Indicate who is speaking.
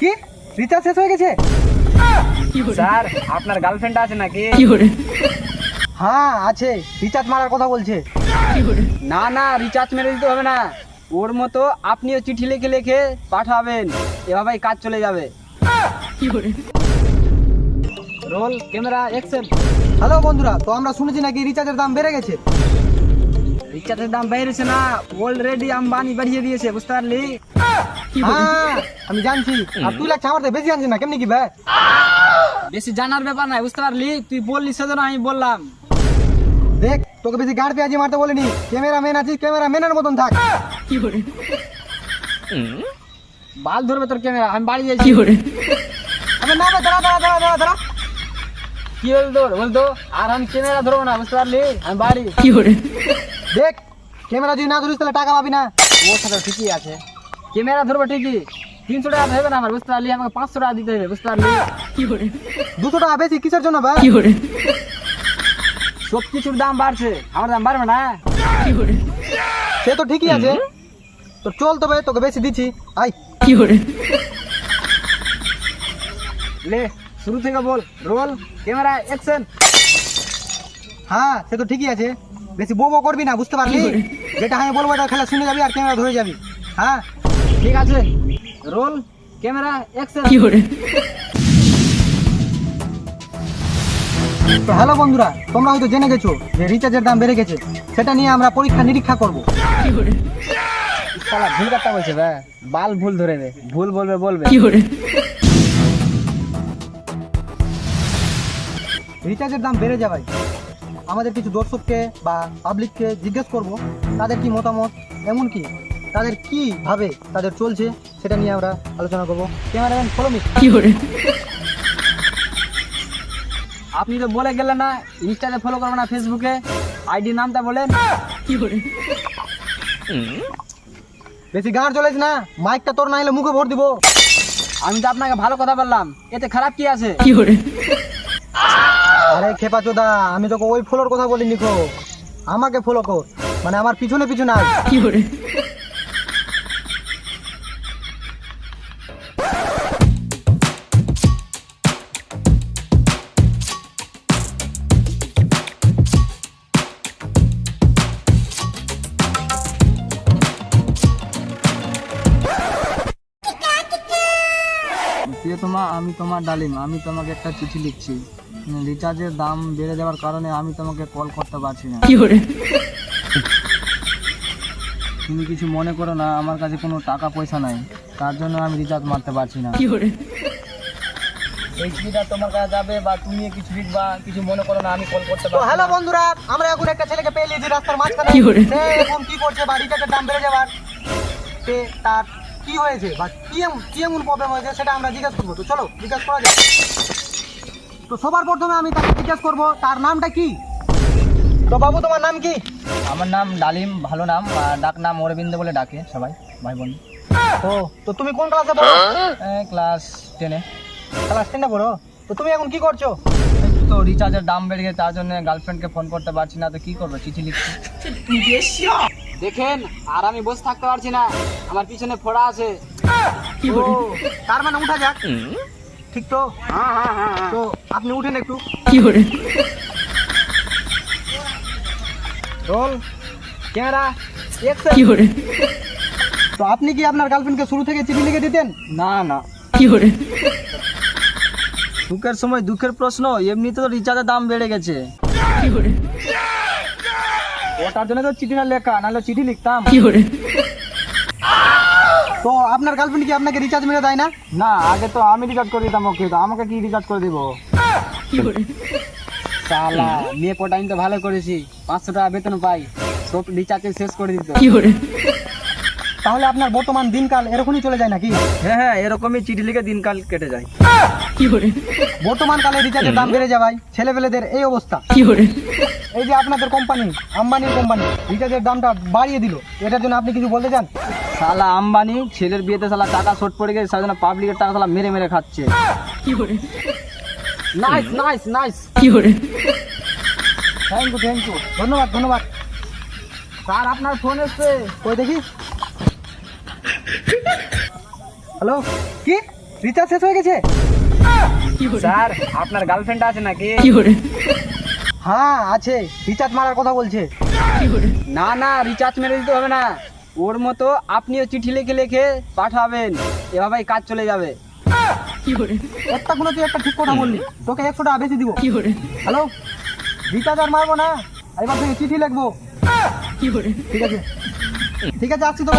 Speaker 1: কি? রিচার্জ শেষ হয়ে গেছে?
Speaker 2: স্যার আপনার গার্লফ্রেন্ড আছে নাকি?
Speaker 1: হ্যাঁ আছে। রিচার্জ মারার কথা বলছে।
Speaker 2: না না রিচার্জ মেরে দিতে হবে না। ওর মতো আপনিও চিঠি লিখে লিখে পাঠাবেন। এভাবেই কাজ চলে যাবে। রোল ক্যামেরা অ্যাকশন
Speaker 1: হ্যালো বন্ধুরা তো আমরা শুনেছি নাকি রিচার্জের দাম বেড়ে গেছে?
Speaker 2: রিচার্জের দাম বেড়েছে না অলরেডি আম্বানি বাড়িয়ে দিয়েছে বুঝতে পারলি
Speaker 1: হ্যাঁ আমি জানছি আর তুই লাগছে আমার থেকে বেশি জানছিস না কেমনি কি ভাই
Speaker 2: বেশি জানার ব্যাপার নাই বুঝতে পারলি তুই বললি সেজন্য আমি বললাম
Speaker 1: দেখ তোকে বেশি গাড় পেঁয়াজি মারতে বলিনি ক্যামেরা ম্যান আছিস ক্যামেরা ম্যানের মতন থাক
Speaker 2: বাল ধরবে তোর ক্যামেরা আমি বাড়ি যাচ্ছি
Speaker 1: আবে না বে, দাঁড়া দাঁড়া দাঁড়া দাঁড়া দাঁড়া
Speaker 2: কি হল তোর বলতো আর আমি ক্যামেরা ধরবো না বুঝতে পারলি আমি বাড়ি
Speaker 1: দেখ ক্যামেরা যদি না ধরিস তাহলে টাকা পাবি না।
Speaker 2: ও সাথে ঠিকই আছে। ক্যামেরা ধরবো ঠিকই। তিনশো টাকা দেবে না আমার বুঝতে পারলি? আমাকে পাঁচশো টাকা দিতে হবে বুঝতে পারলি?
Speaker 1: দুশো টাকা বেশি কিসের জন্য ভাই?
Speaker 2: সব কিছুর দাম বাড়ছে। আমার দাম বাড়বে না?
Speaker 1: সে তো ঠিকই আছে। তো চল তবে তোকে বেশি দিচ্ছি। আই কি করে?
Speaker 2: লে শুরু থেকে বল। রোল ক্যামেরা অ্যাকশন
Speaker 1: হ্যাঁ সে তো ঠিকই আছে। বেশি বো করবি না বুঝতে পারলি? যেটা আমি বলব এটা খেলা শুনে যাবি আর ক্যামেরা ধরে যাবি। হ্যাঁ?
Speaker 2: ঠিক আছে। রোল ক্যামেরা অ্যাকশন
Speaker 1: তো হ্যালো বন্ধুরা তোমরা হয়তো জেনে গেছো যে রিচার্জের দাম বেড়ে গেছে। সেটা নিয়ে আমরা পরীক্ষা নিরীক্ষা করব।
Speaker 2: শালা ভুল কথা বলছে বে বাল ভুল ধরে দে। ভুল বলবে বলবে।
Speaker 1: রিচার্জের দাম বেড়ে যাবে। আমাদের কিছু দর্শককে বা পাবলিককে জিজ্ঞেস করব তাদের কি মতামত এমনকি তাদের কি ভাবে তাদের চলছে সেটা নিয়ে আমরা আলোচনা করব। ক্যামেরাম্যান ফলো মি
Speaker 2: আপনি তো বলে গেলেন না ইনস্টাতে ফলো করব না ফেসবুকে আইডি নামটা বলেন। কি করে?
Speaker 1: বেশি গাঁড় চলেছ না মাইকটা তোর না এলে মুখে ভর দিব।
Speaker 2: আমি তো আপনাকে ভালো কথা বললাম এতে খারাপ কি আছে?
Speaker 1: আরে খেপা চোদা আমি তোকে ওই ফলোর কথা বলিনি কো। আমাকে ফলো কর মানে আমার পিছনে পিছনে আয়।
Speaker 2: প্রিয়তমা আমি তোমার ডালিম আমি তোমাকে একটা চিঠি লিখছি। রিচার্জের দাম বেড়ে যাওয়ার কারণে আমি তোমাকে কল করতে পারছি না। তুমি কিছু মনে করো না আমার কাছে কোনো টাকা পয়সা নাই। তার জন্য আমি রিচার্জ মারতে পারছি না। এই চিঠিটা তোমার কাছে যাবে বা তুমি কিছু লিখবা কিছু মনে করো না আমি কল করতে
Speaker 1: তো হ্যালো বন্ধুরা আমরা এখন একটা ছেলেকে পেয়ে নিয়েছি রাস্তার মাঝখানে। এখন কি করছে বা রিচার্জের দাম বেড়ে সে তার কি হয়েছে বা কি কি এমন প্রবলেম হয়েছে সেটা আমরা জিজ্ঞেস করব। তো চলো জিজ্ঞেস করা যাক। তো সবার প্রথমে আমি তাকে জিজ্ঞেস করব তার নামটা কি? তো বাবু তোমার নাম কি?
Speaker 2: আমার নাম ডালিম ভালো নাম আর ডাক নাম অরবিন্দ বলে ডাকে সবাই ভাই বোন।
Speaker 1: ও তো তুমি কোন ক্লাসে পড়ো?
Speaker 2: ক্লাস টেনে
Speaker 1: ক্লাস টেনে পড়ো? তো তুমি এখন কি করছ?
Speaker 2: তো রিচার্জের দাম বেড়ে গেছে তার জন্য গার্লফ্রেন্ডকে ফোন করতে পারছি না তো কি করব? চিঠি লিখছি। দেখেন আর আমি বসে থাকতে পারছি না। আমার পিছনে ফোড়া আছে।
Speaker 1: ও, তার মানে উঠা যাক। ঠিক তো?
Speaker 2: হ্যাঁ হ্যাঁ হ্যাঁ হ্যাঁ।
Speaker 1: তো আপনি উঠেন একটু।
Speaker 2: রোল ক্যামেরা
Speaker 1: তো আপনি কি আপনার গার্লফ্রেন্ডকে শুরু থেকে চিঠি লিখে দিতেন?
Speaker 2: না না। কি করে? দুঃখের সময় দুঃখের প্রশ্ন এমনিতে তো রিচার্জের দাম বেড়ে গেছে। ওটার জন্য তো চিঠি না লেখা নাহলে চিঠি লিখতাম।
Speaker 1: তো আপনার গার্লফ্রেন্ড কি আপনাকে রিচার্জ মেরে দেয় না?
Speaker 2: না আগে তো আমি রিচার্জ করে দিতাম ওকে তো আমাকে কি রিচার্জ করে দিব? সালা মেয়ে কটা তো ভালো করেছি পাঁচশো টাকা বেতন পাই সব রিচার্জ শেষ করে দিত।
Speaker 1: তাহলে আপনার বর্তমান দিনকাল এরকমই চলে যায় নাকি?
Speaker 2: হ্যাঁ হ্যাঁ এরকমই চিঠি লিখে দিনকাল কেটে যায়।
Speaker 1: বর্তমান কালে রিচার্জের দাম বেড়ে যাওয়ায় ছেলেপেলেদের এই অবস্থা। এই যে আপনাদের কোম্পানি আম্বানির কোম্পানি রিচার্জের দামটা বাড়িয়ে দিল। এটার জন্য আপনি কিছু বলতে চান?
Speaker 2: সালা আম্বানি ছেলের বিয়েতে সালা টাকা শর্ট পড়ে গেছে জন্য পাবলিকের টাকা সালা মেরে মেরে খাচ্ছে। কি করে? নাইস নাইস নাইস কি করে? থ্যাংক ইউ থ্যাংক ইউ
Speaker 1: ধন্যবাদ ধন্যবাদ।
Speaker 2: স্যার আপনার ফোন এসছে।
Speaker 1: কই দেখি? হ্যালো কি? রিচার্জ শেষ হয়ে গেছে?
Speaker 2: স্যার আপনার গার্লফ্রেন্ড আছে নাকি?
Speaker 1: হ্যাঁ আছে। রিচার্জ মারার কথা বলছে।
Speaker 2: না না রিচার্জ মেরে দিতে হবে না। ওর মতো আপনিও চিঠি লিখে লিখে পাঠাবেন। এভাবেই কাজ চলে যাবে।
Speaker 1: একটা কোনো তুই একটা ঠিক কথা বললি। তোকে একশো টাকা বেশি দিব। হ্যালো? রিচার্জ আর মারবো না। এবার থেকে চিঠি লিখব। ঠিক আছে। ঠিক আছে আসছি তো